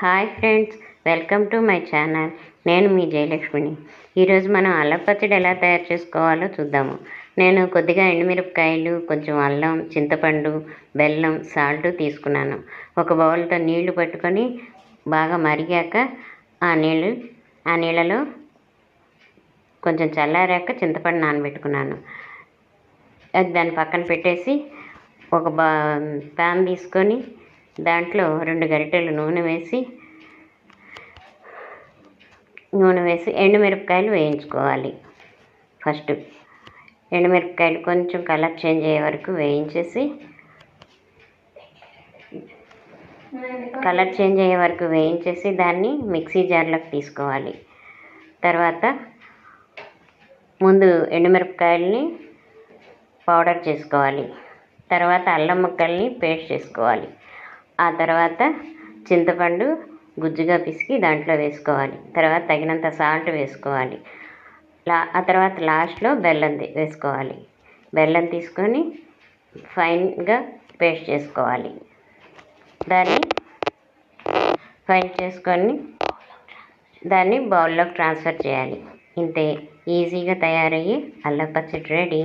Hi friends welcome to my channel. నేను మీ జయలక్ష్మిని. ఈరోజు మనం అల్లం పచ్చడి ఎలా తయారు చేసుకోవాలో చూద్దాము. నేను కొద్దిగా ఎండుమిరపకాయలు కొంచెం అల్లం చింతపండు బెల్లం సాల్ట్ తీసుకున్నాను. ఒక బౌల్తో నీళ్ళు పట్టుకొని బాగా మరిగాక ఆ నీళ్ళు ఆ నీళ్ళలో కొంచెం చల్లారాక చింతపండు నానబెట్టుకున్నాను. అది దాన్ని పక్కన పెట్టేసి ఒక బా ప్యాన్ తీసుకొని దాంట్లో రెండు గరిటెలు నూనె వేసి నూనె వేసి ఎండుమిరపకాయలు వేయించుకోవాలి. ఫస్ట్ ఎండుమిరపకాయలు కొంచెం కలర్ చేంజ్ అయ్యే వరకు వేయించేసి కలర్ చేంజ్ అయ్యే వరకు వేయించేసి దాన్ని మిక్సీ జార్లోకి తీసుకోవాలి. తర్వాత ముందు ఎండుమిరపకాయలని పౌడర్ చేసుకోవాలి. తర్వాత అల్లం ముక్కల్ని పేస్ట్ చేసుకోవాలి. ఆ తర్వాత చింతపండు గుజ్జుగా పిసికి దాంట్లో వేసుకోవాలి. తర్వాత తగినంత సాల్ట్ వేసుకోవాలి. లా ఆ తర్వాత లాస్ట్లో బెల్లం వేసుకోవాలి. బెల్లం తీసుకొని ఫైన్గా పేస్ట్ చేసుకోవాలి. దాన్ని ఫైన్ చేసుకొని దాన్ని బౌల్లోకి ట్రాన్స్ఫర్ చేయాలి. ఇంతే ఈజీగా తయారయ్యి అల్లం పచ్చడి రెడీ.